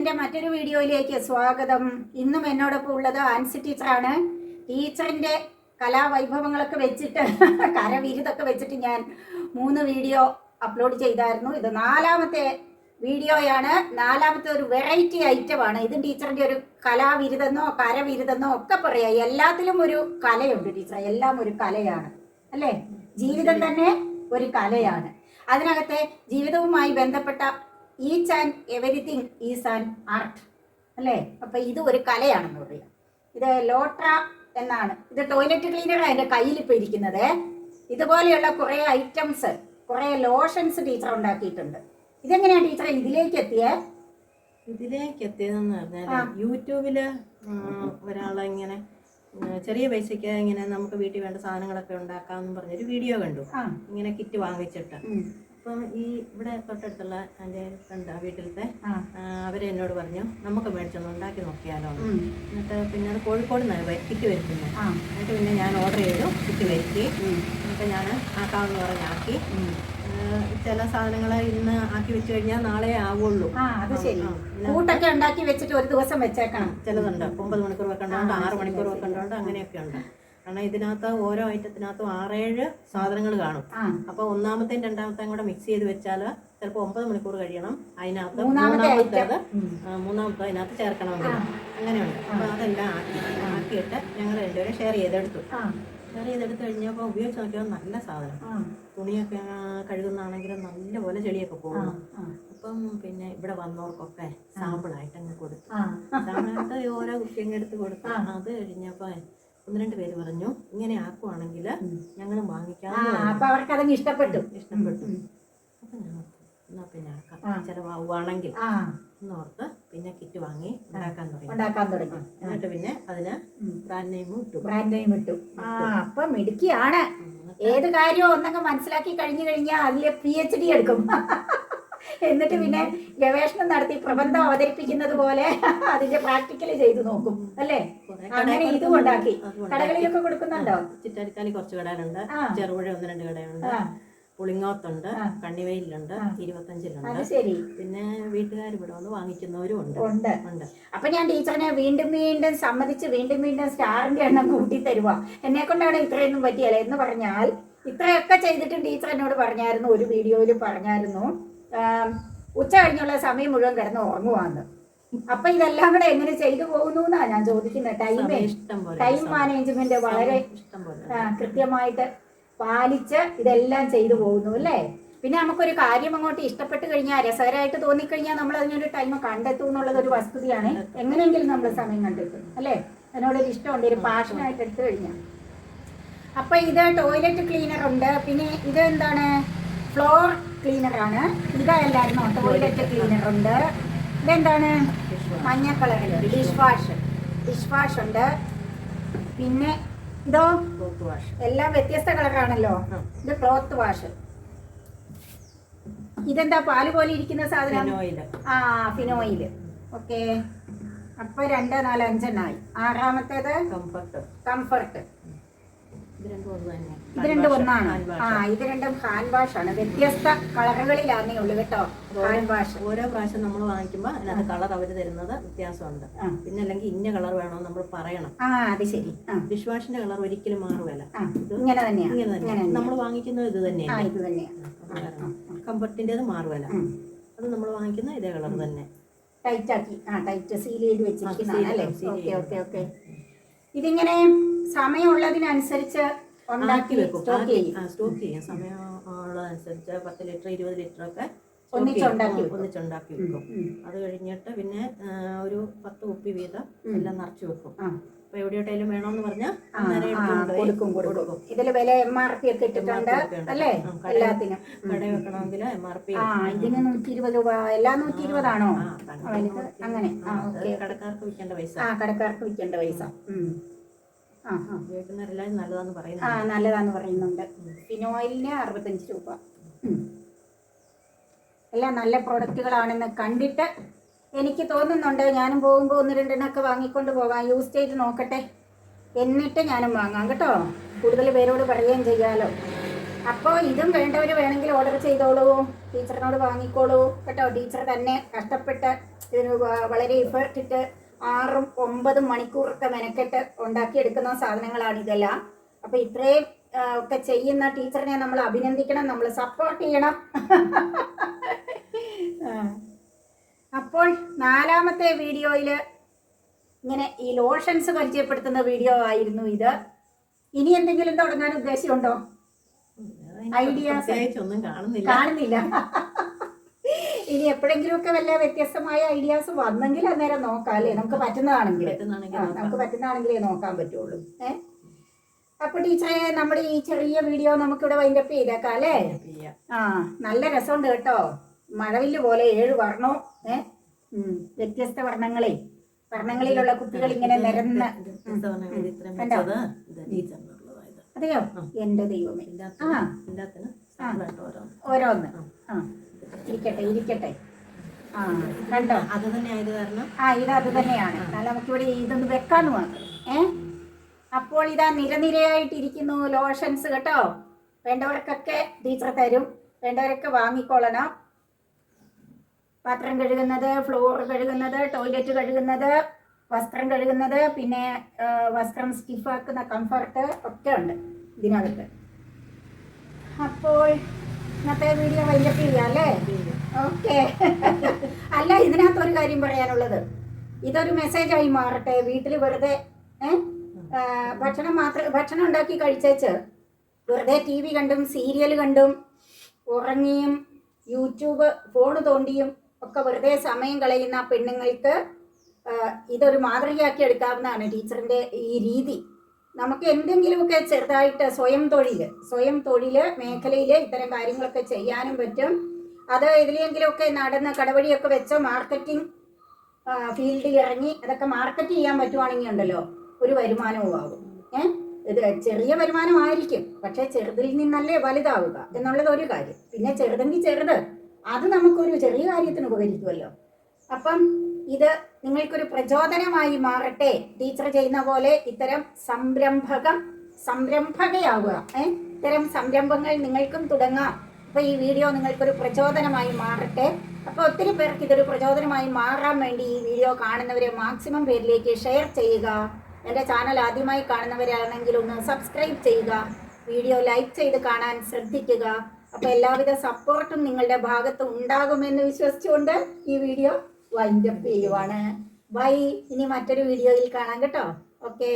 എന്റെ മറ്റൊരു വീഡിയോയിലേക്ക് സ്വാഗതം. ഇന്നും എന്നോടൊപ്പം ഉള്ളത് ആൻസി ടീച്ചറാണ്. ടീച്ചറിന്റെ കലാവൈഭവങ്ങളൊക്കെ വെച്ചിട്ട് കരവിരുതൊക്കെ വെച്ചിട്ട് ഞാൻ മൂന്ന് വീഡിയോ അപ്ലോഡ് ചെയ്തായിരുന്നു. ഇത് നാലാമത്തെ വീഡിയോയാണ്. നാലാമത്തെ ഒരു വെറൈറ്റി ഐറ്റം ആണ്. ഇത് ടീച്ചറിന്റെ ഒരു കലാവിരുതെന്നോ കരവിരുതെന്നോ ഒക്കെ പറയാം. എല്ലാത്തിലും ഒരു കലയുണ്ട് ടീച്ചർ എല്ലാം ഒരു കലയാണ്. അല്ലേ? ജീവിതം തന്നെ ഒരു കലയാണ്. അതിനകത്തെ ജീവിതവുമായി ബന്ധപ്പെട്ട each and everything is an art അല്ലേ? അപ്പൊ ഇത് ഒരു കലയാണെന്ന് പറയാം. ഇത് ലോട്ര എന്നാണ്. ഇത് ടോയ്ലറ്റ് ക്ലീനറാണ് എന്റെ കയ്യിൽ ഇപ്പോൾ ഇരിക്കുന്നത്. ഇതുപോലെയുള്ള കുറേ ഐറ്റംസ് കുറേ ലോഷൻസ് ടീച്ചർ ഉണ്ടാക്കിയിട്ടുണ്ട്. ഇതെങ്ങനെയാണ് ടീച്ചർ ഇതിലേക്ക് എത്തിയേ? ഇതിലേക്ക് എത്തിയതെന്ന് പറഞ്ഞാൽ. യൂട്യൂബിൽ ഒരാളെ ഇങ്ങനെ ചെറിയ പൈസയ്ക്ക് ഇങ്ങനെ നമുക്ക് വീട്ടിൽ വേണ്ട സാധനങ്ങളൊക്കെ ഉണ്ടാക്കാമെന്ന് പറഞ്ഞൊരു വീഡിയോ കണ്ടു. ഇങ്ങനെ കിറ്റ് വാങ്ങിച്ചിട്ട്. അപ്പം ഈ ഇവിടെ തൊട്ടടുത്തുള്ള എന്റെ ഫ്രണ്ട് വീട്ടിലത്തെ ആ, എന്നോട് പറഞ്ഞു നമുക്ക് മേടിച്ചൊന്ന് ഉണ്ടാക്കി നോക്കിയാലോ എന്നിട്ട് പിന്നെ അത് കോഴിക്കോട് നിന്നാണ് വരുത്തിക്ക് വരുത്തുന്നത് എന്നിട്ട് പിന്നെ ഞാൻ ഓർഡർ ചെയ്തു കിറ്റ് വരുത്തി. എന്നിട്ട് ഞാൻ ആക്കാമെന്ന് പറഞ്ഞാക്കി. ചില സാധനങ്ങൾ ഇന്ന് ആക്കി വെച്ച് കഴിഞ്ഞാൽ നാളെ ആവുള്ളൂ. അത് ശരി. കൂട്ടൊക്കെ ഉണ്ടാക്കി വെച്ചിട്ട് ഒരു ദിവസം വെച്ചേക്കണം. ചിലതുണ്ട്. ഒമ്പത് മണിക്കൂർ വെക്കണ്ടോണ്ട് ആറ് മണിക്കൂർ വെക്കണ്ടോണ്ട് അങ്ങനെയൊക്കെ ഉണ്ട്. കാരണം ഇതിനകത്ത് ഓരോ ഐറ്റത്തിനകത്തും ആറേഴ് സാധനങ്ങൾ കാണും. അപ്പൊ ഒന്നാമത്തെയും രണ്ടാമത്തെയും കൂടെ മിക്സ് ചെയ്ത് വെച്ചാൽ ചിലപ്പോൾ ഒമ്പത് മണിക്കൂർ കഴിയണം. അതിനകത്ത് മൂന്നാമത്തെ മൂന്നാമത്തേത് മൂന്നാമത്തെ അതിനകത്ത് ചേർക്കണം അങ്ങനെയുണ്ട്. അപ്പൊ അതെല്ലാം ആക്കി ആക്കിയിട്ട് ഞങ്ങൾ രണ്ടുപേരും ഷെയർ ചെയ്തെടുത്തു. ഷെയർ ചെയ്തെടുത്ത് കഴിഞ്ഞപ്പോൾ ഉപയോഗിച്ച് നോക്കിയാൽ നല്ല സാധനം. തുണിയൊക്കെ കഴുകുന്നതാണെങ്കിലും കഴുകുന്നതാണെങ്കിലും നല്ലപോലെ ചെളിയൊക്കെ പോകും അപ്പം പിന്നെ ഇവിടെ വന്നവർക്കൊക്കെ സാമ്പിളായിട്ട് അങ്ങ് കൊടുത്തു. സാമ്പിളായിട്ട് ഓരോ എടുത്ത് കൊടുത്തു. അത് കഴിഞ്ഞപ്പോൾ ഒന്ന് രണ്ട് പേര് പറഞ്ഞു ഇങ്ങനെ ആക്കുവാണെങ്കിൽ ഞങ്ങൾ വാങ്ങിക്കാം. അപ്പൊ അവർക്ക് അതങ്ങ് ഇഷ്ടപ്പെട്ടു. ഇഷ്ടപ്പെട്ടു അപ്പൊ എന്നാ പിന്നെ ആക്കാം. ചിലവാകുവാണെങ്കിൽ എന്നോർത്ത് പിന്നെ കിറ്റ് വാങ്ങി ഉണ്ടാക്കാൻ തുടങ്ങി. ഉണ്ടാക്കാൻ തുടങ്ങി. എന്നിട്ട് പിന്നെ അതിന്. ബ്രാൻഡ് നെയിമും ഇട്ടു. ബ്രാൻഡ് നെയിം ഇട്ടു. ആ അപ്പൊ മിടുക്കിയാണ്. ഏത് കാര്യവും ഒന്നൊക്കെ മനസ്സിലാക്കി കഴിഞ്ഞു കഴിഞ്ഞാൽ അതിലെ പി എച്ച് ഡി എടുക്കും. എന്നിട്ട് പിന്നെ ഗവേഷണം നടത്തി പ്രബന്ധം അവതരിപ്പിക്കുന്നത് പോലെ അതിന്റെ പ്രാക്ടിക്കൽ ചെയ്തു നോക്കും അല്ലേ? അങ്ങനെ ഇത് കൊണ്ടാക്കി ഉണ്ടാക്കി. കടകളിലൊക്കെ കൊടുക്കുന്നുണ്ടോ? ചിറ്റാരിക്കാലി കുറച്ച് കടകളുണ്ട്. ചെറുപുഴ ഒന്ന് രണ്ട് കടയുണ്ട് പുളിങ്ങോത്തുണ്ട്. കണ്ണിവയിലുണ്ട്. ഇരുപത്തഞ്ചിലുണ്ട്. ശരി. പിന്നെ വീട്ടുകാർ ഇവിടെ വന്ന് വാങ്ങിക്കുന്നവരും ഉണ്ട്. ഉണ്ട്. അപ്പൊ ഞാൻ ടീച്ചറിനെ വീണ്ടും വീണ്ടും സമ്മതിച്ച് വീണ്ടും വീണ്ടും സ്റ്റാറിന്റെ എണ്ണം കൂട്ടി തരുവാ. എന്നെ കൊണ്ടാണ് ഇത്രയൊന്നും പറ്റിയല്ല എന്ന് പറഞ്ഞാൽ ഇത്രയൊക്കെ ചെയ്തിട്ടും ടീച്ചർ എന്നോട് പറഞ്ഞായിരുന്നു ഒരു വീഡിയോയിൽ പറഞ്ഞായിരുന്നു. ഉച്ച കഴിഞ്ഞുള്ള സമയം മുഴുവൻ കിടന്ന് ഉറങ്ങുവാന്ന്. അപ്പൊ ഇതെല്ലാം കൂടെ എങ്ങനെ ചെയ്തു പോകുന്നു എന്നാ ഞാൻ ചോദിക്കുന്നത്. പോലെ ടൈം മാനേജ്മെന്റ് വളരെ കൃത്യമായിട്ട് പാലിച്ച് ഇതെല്ലാം ചെയ്തു പോകുന്നു അല്ലേ? പിന്നെ നമുക്കൊരു കാര്യം അങ്ങോട്ട് ഇഷ്ടപ്പെട്ട് കഴിഞ്ഞാൽ രസകരമായിട്ട് തോന്നിക്കഴിഞ്ഞാൽ നമ്മൾ അതിനൊരു ടൈം കണ്ടെത്തും എന്നുള്ളത് ഒരു വസ്തുതയാണ്. എങ്ങനെയെങ്കിലും നമ്മൾ സമയം കണ്ടെത്തും അല്ലേ? അതിനോടൊരു ഇഷ്ടമുണ്ട് ഒരു പാഷനായിട്ട് എടുത്തു കഴിഞ്ഞാൽ അപ്പൊ ഇത് ടോയ്ലറ്റ് ക്ലീനർ ഉണ്ട്. പിന്നെ ഇത് എന്താണ് ഫ്ലോർ ക്ലീനർ ആണ്. ഇതല്ലായിരുന്നോ ടോയ്ലറ്റ് ക്ലീനർ ഉണ്ട്. ഇതെന്താണ്? മഞ്ഞ കളറിൽ ഡിഷ് വാഷ് ഡിഷ് വാഷ് ഉണ്ട്. പിന്നെ ഇതോ? വാഷ് എല്ലാം വ്യത്യസ്ത കളറാണല്ലോ. ഇത് ക്ലോത്ത് വാഷ് ഇതെന്താ? പാൽ പോലെ ഇരിക്കുന്ന സാധനം? ആ ഫിനോയിൽ. ഓക്കെ. അപ്പൊ രണ്ട് നാല് അഞ്ചെണ്ണായി ആറാമത്തേത്? കംഫർട്ട് കംഫർട്ട് ഇത് രണ്ടും ഒന്നാണ്. ആ ഇത് രണ്ടും ഹാൻഡ് വാഷ് ആണ്. വ്യത്യസ്ത കളറുകളിലാന്നേ ഉള്ളു കേട്ടോ. Hand wash. ഓരോ പ്രാവശ്യം നമ്മൾ വാങ്ങിക്കുമ്പോൾ അതിനകത്ത് കളർ അവർ തരുന്നത് വ്യത്യാസമുണ്ട്. പിന്നെ അല്ലെങ്കിൽ ഇന്ന കളർ വേണമെന്ന് നമ്മൾ പറയണം. ആ അത് ശരി. ഡിഷ് വാഷിന്റെ കളർ ഒരിക്കലും മാറുകയല്ല ഇങ്ങനെ തന്നെയാണ് ഇങ്ങനെ തന്നെയാണ് നമ്മൾ വാങ്ങിക്കുന്നത് ഇത് തന്നെയാണ് ഇത് തന്നെയാണ് കംഫർട്ടിന്റെത് മാറുകയല്ല അത് നമ്മൾ വാങ്ങിക്കുന്ന ഇതേ കളർ തന്നെ. ടൈറ്റ് ആക്കി ആ ടൈറ്റ് സീൽ ചെയ്ത് വെച്ചിരിക്കുന്നതാണ് അല്ലേ? Okay okay okay. ഇതിങ്ങനെ സമയമുള്ളതിനനുസരിച്ച് ഉണ്ടാക്കി വെക്കും സ്റ്റോക്ക് ചെയ്യും. സ്റ്റോക്ക് ചെയ്യും. സമയം പത്ത് ലിറ്റർ ഇരുപത് ലിറ്റർ ഒക്കെ ഒന്നിച്ചുണ്ടാക്കി. ഒന്നിച്ചുണ്ടാക്കി വെക്കും. അത് കഴിഞ്ഞിട്ട് പിന്നെ ഒരു പത്ത് കുപ്പി വീതം. എല്ലാം നിറച്ച് വെക്കും. അപ്പൊ എവിടെയോട്ടേലും വേണോന്ന് പറഞ്ഞാൽ ആ, ആ, കൊടുക്കും കൊടുക്കും. ഇതിൽ വില എം ആർ പി ഒക്കെ ഇട്ടിട്ടുണ്ട് അല്ലേ? എല്ലാത്തിനും. കട- വെക്കണമെങ്കിൽ എം ആർ പി ആ ഇതിന് നൂറ്റി ഇരുപത് രൂപ എല്ലാ നൂറ്റി ഇരുപതാണോ അങ്ങനെ. ആ കടക്കാർക്ക് വിൽക്കേണ്ട പൈസ. ആ കടക്കാർക്ക് വിൽക്കേണ്ട പൈസ. ആ ആ. നല്ലതാന്ന് ആ പറയുന്നത് നല്ലതാന്ന് പറയുന്നുണ്ട്. ഫിനോയിലിന് അറുപത്തഞ്ച് രൂപ. എല്ലാം നല്ല പ്രോഡക്റ്റുകളാണെന്ന് കണ്ടിട്ട് എനിക്ക് തോന്നുന്നുണ്ട് ഞാനും പോകുമ്പോൾ ഒന്ന് രണ്ടെണ്ണമൊക്കെ വാങ്ങിക്കൊണ്ട് പോകാം. യൂസ് ചെയ്ത് നോക്കട്ടെ. എന്നിട്ട് ഞാനും വാങ്ങാം കേട്ടോ. കൂടുതൽ പേരോട് പറയുകയും ചെയ്യാമല്ലോ അപ്പോൾ ഇതും വേണ്ടവർ വേണമെങ്കിൽ ഓർഡർ ചെയ്തോളൂ. ടീച്ചറിനോട് വാങ്ങിക്കോളൂ. കേട്ടോ ടീച്ചർ തന്നെ കഷ്ടപ്പെട്ട് ഇതിന് വളരെ ഇഫക്റ്റിട്ട് ആറും ഒമ്പതും മണിക്കൂറൊക്കെ മെനക്കെട്ട് ഉണ്ടാക്കിയെടുക്കുന്ന സാധനങ്ങളാണ് ഇതെല്ലാം. അപ്പോൾ ഇത്രയും ഒക്കെ ചെയ്യുന്ന ടീച്ചറിനെ നമ്മൾ അഭിനന്ദിക്കണം നമ്മൾ സപ്പോർട്ട് ചെയ്യണം. അപ്പോൾ നാലാമത്തെ വീഡിയോയിൽ ഇങ്ങനെ ഈ ലോഷൻസ് പരിചയപ്പെടുത്തുന്ന വീഡിയോ ആയിരുന്നു ഇത്. ഇനി എന്തെങ്കിലും തുടങ്ങാൻ ഉദ്ദേശമുണ്ടോ ഐഡിയാസ് ഒന്നും കാണുന്നില്ല. കാണുന്നില്ല. ഇനി എപ്പോഴെങ്കിലും ഒക്കെ വല്ല വ്യത്യസ്തമായ ഐഡിയാസ് വന്നെങ്കിൽ അന്നേരം നോക്കാം അല്ലേ? നമുക്ക് പറ്റുന്നതാണെങ്കിൽ. നമുക്ക് പറ്റുന്നതാണെങ്കിലേ നോക്കാൻ പറ്റുള്ളൂ. ഏഹ് അപ്പൊ ടീച്ചറെ നമ്മുടെ ഈ ചെറിയ വീഡിയോ നമുക്കിവിടെ വൈൻഡപ്പ് ചെയ്തേക്കാം അല്ലേ. ആ നല്ല രസമുണ്ട് കേട്ടോ. മഴവില്ല് പോലെ ഏഴ് വർണോ ഏ? ഉം, വ്യത്യസ്ത വർണങ്ങളെ. വർണങ്ങളിലുള്ള കുട്ടികൾ ഇങ്ങനെ നിരന്ന് അതെയോ? എന്റെ ദൈവമേ. ഓരോന്ന്. ആ. ഇരിക്കട്ടെ ഇരിക്കട്ടെ. ആ കണ്ടോ? അത് തന്നെ ആയത് കാരണം ആ ഇത് അത് തന്നെയാണ്. നമുക്കിവിടെ ഇതൊന്ന് വെക്കാന്ന് മാത്രം. ഏ? അപ്പോൾ ഇതാ നിരനിരയായിട്ടിരിക്കുന്നു ലോഷൻസ് കേട്ടോ. വേണ്ടവർക്കൊക്കെ ടീച്ചർ തരും. വേണ്ടവരൊക്കെ വാങ്ങിക്കൊള്ളണം. പാത്രം കഴുകുന്നത് ഫ്ലോർ കഴുകുന്നത് ടോയ്ലറ്റ് കഴുകുന്നത് വസ്ത്രം കഴുകുന്നത് പിന്നെ വസ്ത്രം സ്റ്റിഫാക്കുന്ന കംഫർട്ട് ഒക്കെ ഉണ്ട് ഇതിനകത്ത്. അപ്പോൾ ഇന്നത്തെ വീഡിയോ ചെയ്യാം അല്ലേ? ഓക്കെ. അല്ല ഇതിനകത്ത് ഒരു കാര്യം പറയാനുള്ളത്. ഇതൊരു മെസ്സേജായി മാറട്ടെ. വീട്ടിൽ വെറുതെ ഭക്ഷണം മാത്രം ഭക്ഷണം ഉണ്ടാക്കി കഴിച്ചേച്ച് വെറുതെ ടി വി കണ്ടും സീരിയൽ കണ്ടും ഉറങ്ങിയും യൂട്യൂബ് ഫോൺ തോണ്ടിയും ഒക്കെ വെറുതെ സമയം കളയുന്ന പെണ്ണുങ്ങൾക്ക് ഇതൊരു മാതൃകയാക്കി എടുക്കാവുന്നതാണ് ടീച്ചറിന്റെ ഈ രീതി. നമുക്ക് എന്തെങ്കിലുമൊക്കെ ചെറുതായിട്ട് സ്വയം തൊഴിൽ സ്വയം തൊഴിൽ മേഖലയിൽ ഇത്തരം കാര്യങ്ങളൊക്കെ ചെയ്യാനും പറ്റും. അത് ഇതിലെങ്കിലുമൊക്കെ നടന്ന് കടവഴിയൊക്കെ വെച്ച് മാർക്കറ്റിംഗ് ഫീൽഡിൽ ഇറങ്ങി അതൊക്കെ മാർക്കറ്റ് ചെയ്യാൻ പറ്റുവാണെങ്കിൽ ഉണ്ടല്ലോ ഒരു വരുമാനവും ആകും ഏ? ഇത് ചെറിയ വരുമാനമായിരിക്കും പക്ഷേ ചെറുതിൽ നിന്നല്ലേ വലുതാവുക എന്നുള്ളത് ഒരു കാര്യം. പിന്നെ ചെറുതെങ്കിൽ ചെറുത്. അത് നമുക്കൊരു ചെറിയ കാര്യത്തിന് ഉപകരിക്കുമല്ലോ. അപ്പം ഇത് നിങ്ങൾക്കൊരു പ്രചോദനമായി മാറട്ടെ. ടീച്ചർ ചെയ്യുന്ന പോലെ ഇത്തരം സംരംഭകം സംരംഭകയാവുക. ഏ? ഇത്തരം സംരംഭങ്ങൾ നിങ്ങൾക്കും തുടങ്ങാം. അപ്പൊ ഈ വീഡിയോ നിങ്ങൾക്കൊരു പ്രചോദനമായി മാറട്ടെ. അപ്പോൾ ഒത്തിരി പേർക്ക് ഇതൊരു പ്രചോദനമായി മാറാൻ വേണ്ടി ഈ വീഡിയോ കാണുന്നവരെ മാക്സിമം പേരിലേക്ക് ഷെയർ ചെയ്യുക. എന്റെ ചാനൽ ആദ്യമായി കാണുന്നവരാണെങ്കിൽ ഒന്ന് സബ്സ്ക്രൈബ് ചെയ്യുക. വീഡിയോ ലൈക്ക് ചെയ്ത് കാണാൻ ശ്രദ്ധിക്കുക. അപ്പോൾ എല്ലാവിധ സപ്പോർട്ടും നിങ്ങളുടെ ഭാഗത്ത് ഉണ്ടാകുമെന്ന് വിശ്വസിച്ചുകൊണ്ട് ഈ വീഡിയോ വൈൻഡപ്പ് ചെയ്യുവാണ്. ബൈ ഇനി മറ്റൊരു വീഡിയോയിൽ കാണാം കേട്ടോ. ഓക്കെ